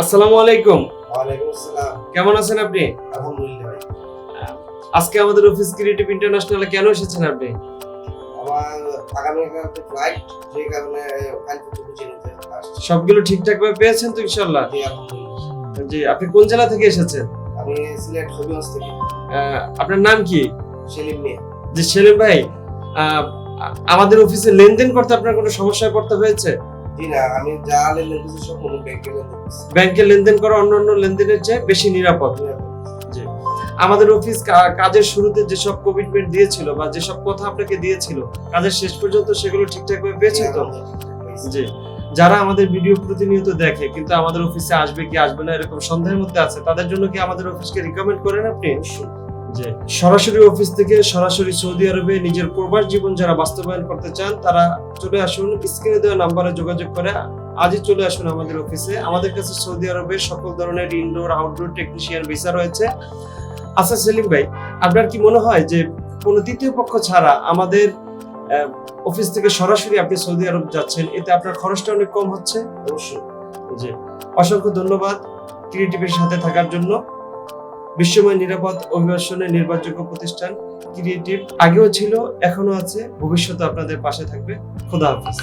আসসালামু আলাইকুম। ওয়ালাইকুম আসসালাম। কেমন আছেন আপনি? আলহামদুলিল্লাহ আজকে আমাদের অফিস ক্রিয়েটিভ ইন্টারন্যাশনালে কেন এসেছেন আপনি? আমার ফ্লাইট যে কারণে সবগুলো ঠিকঠাক ভাবে পেয়েছেন তো ইনশাল্লাহ জি আপনি কোন জেলা থেকে এসেছেন? আমি সিলেট হবিগঞ্জ থেকে। আহ, আপনার নাম কি? সেলিম মিয়া। সেলিম ভাই আমাদের অফিসে লেনদেন করতে আপনার কোনো সমস্যায় পড়তে হয়েছে? জি না আমি যা লেনদেন করছি সব কোনো ব্যাংকে লেনদেন করছি। ব্যাংকে লেনদেন করা অন্যান্য লেনদেনের চেয়ে বেশি নিরাপদ। জি। আমাদের অফিস কাজের শুরুতে যেসব কমিটমেন্ট দিয়েছিল বা যেসব কথা আপনাকে দিয়েছিল কাজের শেষ পর্যন্ত সেগুলো ঠিকঠাক ভাবে পেয়েছেন তো? জি। যারা আমাদের ভিডিও প্রতিনিয়ত দেখে কিন্তু আমাদের অফিসে আসবে কি আসবে না এরকম সন্দেহের মধ্যে আছে তাদের জন্য কি আমাদের অফিসকে রিকমেন্ড করেন আপনি? যে সরাসরি অফিস থেকে সরাসরি সৌদি আরবে নিজের প্রবাস জীবন যারা বাস্তবায়ন করতে চান, তারা চলে আসুন। স্ক্রিনে দেওয়া নাম্বারে যোগাযোগ করে আজই চলে আসুন আমাদের অফিসে। আমাদের কাছে সৌদি আরবের সকল ধরনের ইনডোর আউটডোর টেকনিশিয়ান ভিসা রয়েছে। আচ্ছা সেলিম ভাই, আপনার কি মনে হয় যে কোনো তৃতীয় পক্ষ ছাড়া আমাদের অফিস থেকে সরাসরি আপনি সৌদি আরব যাচ্ছেন, এতে আপনার খরচটা অনেক কম হচ্ছে? অবশ্যই। জি। অসংখ্য ধন্যবাদ। ক্রিয়েটিভের সাথে থাকার জন্য। বিশ্বময় নিরাপদ অভিবাসনের নির্ভরযোগ্য প্রতিষ্ঠান, ক্রিয়েটিভ, আগেও ছিল এখনও আছে ভবিষ্যতে আপনাদের পাশে থাকবে। খোদা হাফিজ।